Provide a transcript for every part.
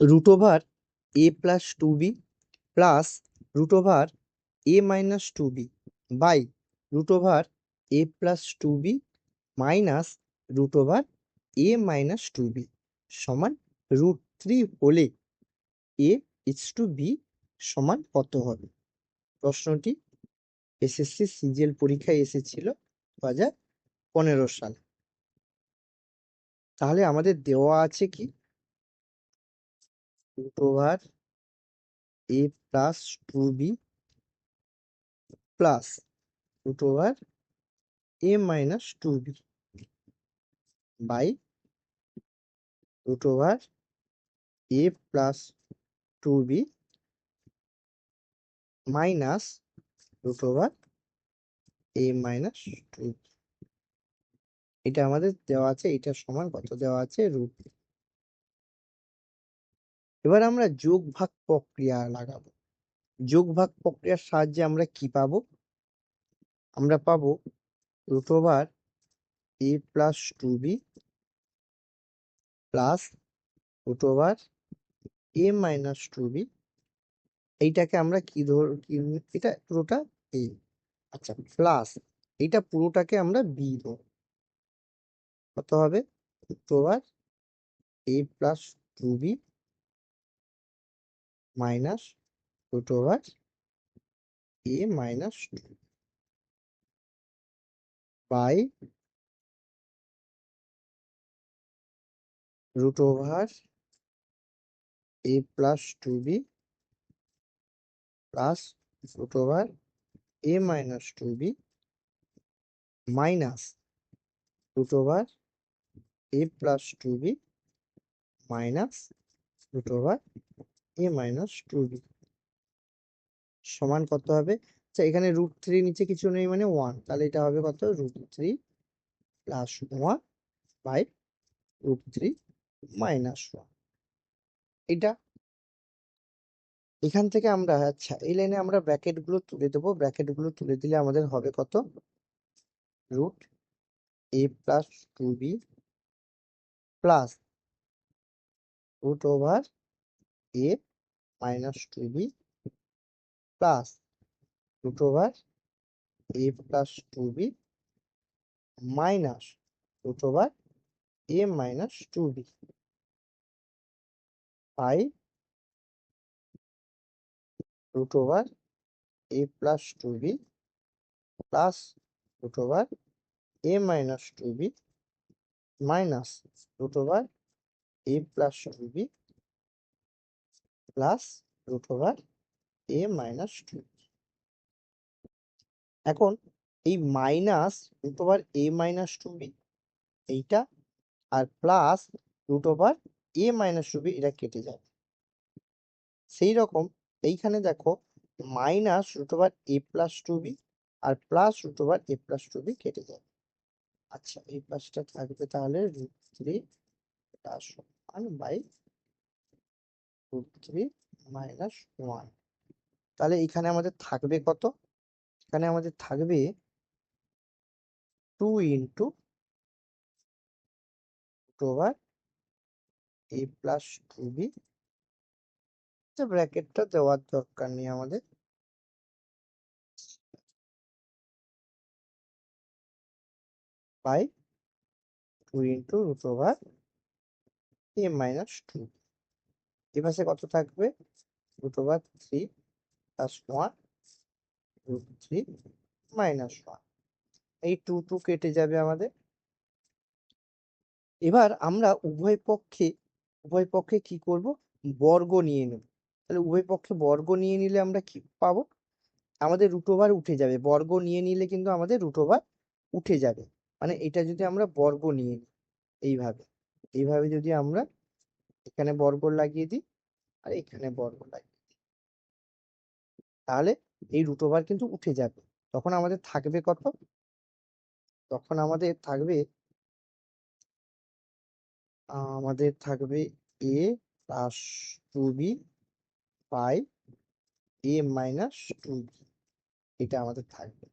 Root over A plus two B plus root over A minus two B by root over A plus two B minus root over A minus two B সমান root three হলে এ is to B সমান কত হবে? প্রশ্নটি SSC CGL পরীক্ষায় এসেছিল দু হাজার পনেরো সালে। তাহলে আমাদের দেওয়া আছে কি? Root A plus two B plus root A minus two B by root A plus two B minus root A minus two এটা আমাদের দেওয়া আছে, এটা সমান কত দেওয়া আছে? রুট। এবার আমরা যোগ ভাগ প্রক্রিয়া লাগাবো। যোগ ভাগ প্রক্রিয়ার সাহায্যে আমরা কি পাব? আমরা পাব root over A plus two B plus root over A minus two B এইটাকে আমরা কি ধর এটা পুরোটা এ আচ্ছা প্লাস এইটা পুরোটাকে আমরা বি ধর কত হবে? Root over A plus two B minus root over A minus two by root over A plus two B plus root over A minus two B minus root over A plus two B minus root over a minus 2b সমান কত হবে? আচ্ছা এখানে root three নিচে কিছু নেই মানে one তাহলে এটা হবে কত? Root three plus one by root three minus one এটা এখান থেকে আমরা আচ্ছা এই লাইনে আমরা ব্র্যাকেটগুলো তুলে দেবো। ব্র্যাকেটগুলো তুলে দিলে আমাদের হবে কত? Root A plus two B plus root over A minus two B plus root over A plus two B minus root over A minus two B by root over a plus 2b plus root over a minus 2b minus root over a plus 2b plus root over a minus 2b এখন এই minus root over A minus two B এইটা আর plus root over A minus two B এটা কেটে যাবে সেই রকম এইখানে দেখো minus root over A plus two B R plus root over A plus two B কেটে যাবে আচ্ছা এই পাশটা থাকবে তাহলে root three plus one by three minus one তাহলে এখানে আমাদের থাকবে কত? এখানে আমাদের থাকবে two into over A plus two B ব্র্যাকেটটা দেওয়ার দরকার নেই আমাদের। By two into root over A minus two পাশে কত থাকবে? Root over three plus one root three minus one. এই টু টু কেটে যাবে আমাদের। এবার আমরা উভয় পক্ষে উভয় পক্ষে কি করব? বর্গ নিয়ে নেব। তাহলে উভয় পক্ষে বর্গ নিয়ে নিলে আমরা কি পাবো? আমাদের রুট ওভার উঠে যাবে। বর্গ নিয়ে নিলে কিন্তু আমাদের রুট ওভার উঠে যাবে। মানে এটা যদি আমরা বর্গ নিয়ে নিই, এইভাবে। এইভাবে যদি আমরা এখানে বর্গ লাগিয়ে দিই আর এখানে বর্গ লাগিয়ে দিই। তাহলে এই রুট ওভার কিন্তু উঠে যাবে। তখন আমাদের থাকবে কত? তখন আমাদের থাকবে আমাদের থাকবে A plus two B by A minus two B এটা আমাদের থাকবে।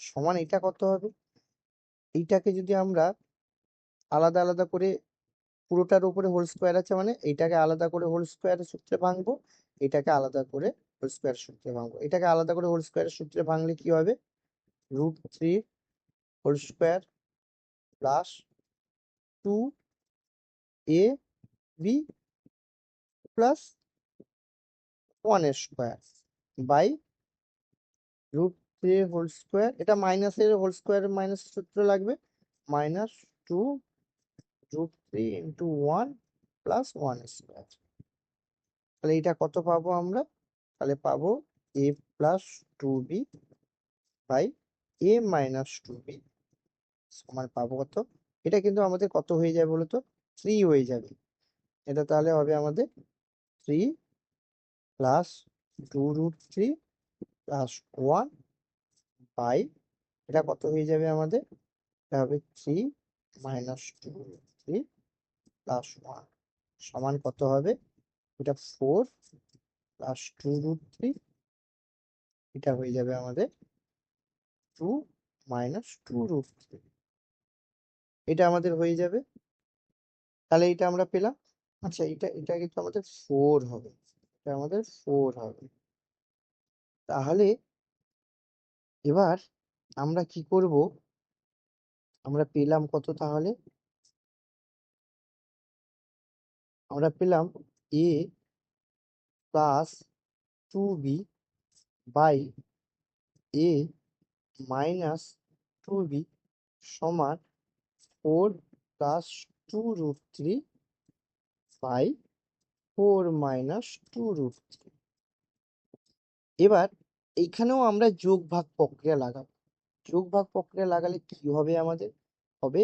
সমান এটা কত হবে? এইটাকে যদি আমরা আলাদা আলাদা করে পুরোটার উপরে হোল স্কোয়ার আছে মানে এটাকে আলাদা করে হোল স্কোয়ারের সূত্রে ভাঙবো, এটাকে আলাদা করে হোল স্কোয়ার সূত্রে ভাঙবো। এটাকে আলাদা করে হোল স্কোয়ারের সূত্রে ভাঙলে কি হবে? Root three whole square plus two A B plus ওয়ানের square by root three whole square এটা মাইনাসের হোল স্কোয়ার মাইনাস সূত্র লাগবে। Minus two root three into one plus one square তাহলে এটা কত পাবো আমরা? তাহলে পাবো A plus two B by A minus two সমান পাবো কত? এটা কিন্তু আমাদের কত হয়ে যাবে বলো তো? থ্রি হয়ে যাবে। এটা তাহলে হবে আমাদের three plus two root three plus one by এটা কত হয়ে যাবে আমাদের? এটা হবে three minus two three plus one সমান কত হবে? এটা four plus two root three এটা হয়ে যাবে আমাদের two minus two root three এটা আমাদের হয়ে যাবে। তাহলে এটা আমরা পেলাম। আচ্ছা এটা এটা কিন্তু আমাদের ফোর হবে। এটা আমাদের ফোর হবে। তাহলে এবার আমরা কি করব? আমরা পেলাম কত তাহলে? আমরা পেলাম A plus two B by A minus two B সমান four plus two root three by four minus two root three এবার এইখানেও আমরা যোগ ভাগ প্রক্রিয়া লাগাবো। যোগ ভাগ প্রক্রিয়া লাগালে কি হবে আমাদের? হবে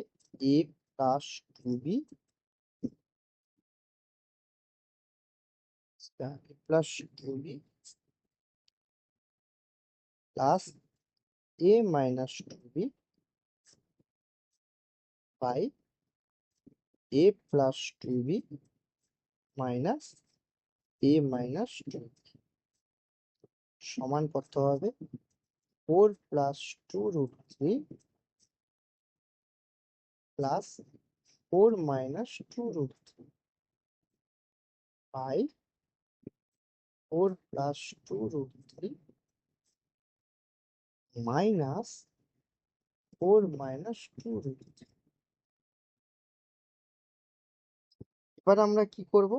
A plus two B plus two B plus A minus two B by A plus two B minus A minus two সমান কত হবে four plus two root three plus four minus two root three by four plus two root three minus four minus two root three. এবার আমরা কি করব?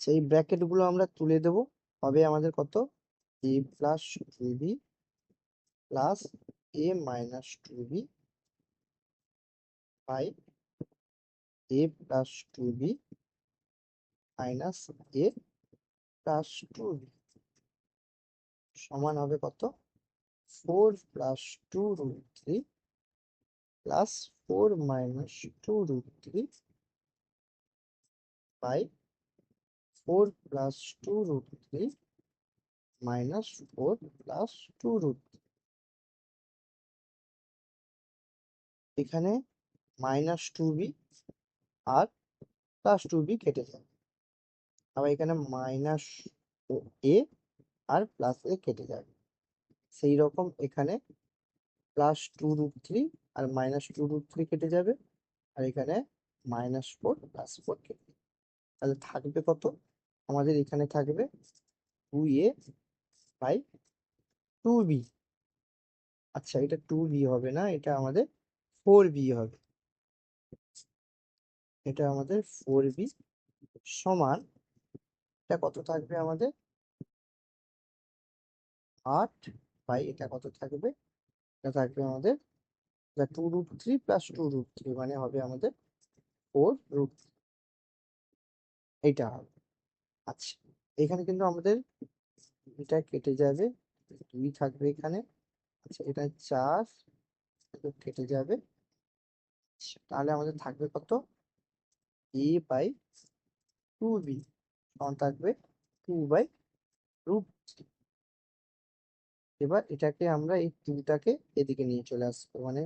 সেই ব্র্যাকেটগুলো আমরা তুলে দেব। হবে আমাদের কত? A plus two B plus A minus two B by A plus two B minus A plus two সমান হবে কত? Four plus two root three plus four minus two root three by four plus two root three minus four plus two root এখানে minus two B আর plus two B কেটে যাবে। আবার এখানে minus এ আর plus এ কেটে যাবে। সেই রকম এখানে প্লাস টু রুট থ্রি আর মাইনাস টু রুট থ্রি কেটে যাবে আর এখানে মাইনাস ফোর প্লাস ফোর কেটে তাহলে থাকবে কত? আমাদের এখানে থাকবে two A by two B আচ্ছা এটা টু বি হবে না, এটা আমাদের ফোর বি হবে। এটা আমাদের ফোর বি সমান এটা কত থাকবে আমাদের? আট বাই এটা কত থাকবে? এটা থাকবে আমাদের two root three plus two root three মানে হবে আমাদের ফোর রুট এইটা হবে। আচ্ছা এখানে কিন্তু আমাদের এটা কেটে যাবে দুই থাকবে এখানে। আচ্ছা এটা চার কেটে যাবে। আচ্ছা, তাহলে আমাদের থাকবে কত? এ বাই টু বি সমান থাকবে টু বাই এবার এটাকে আমরা এই টুটাকে এদিকে নিয়ে চলে আসব মানে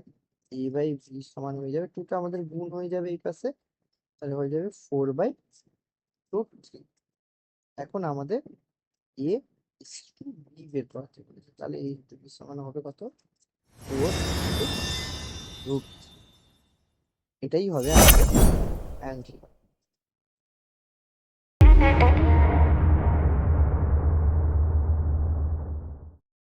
এ বাই বি সমান হয়ে যাবে। টুটা আমাদের গুণ হয়ে যাবে এই পাশে, তাহলে হয়ে যাবে ফোর বাই থ্রি এখন আমাদের এ টু বি বের করতে বলেছে, তাহলে এই টু বি সমান হবে কত? ফোর রুট এটাই হবে আমাদের অ্যান্সার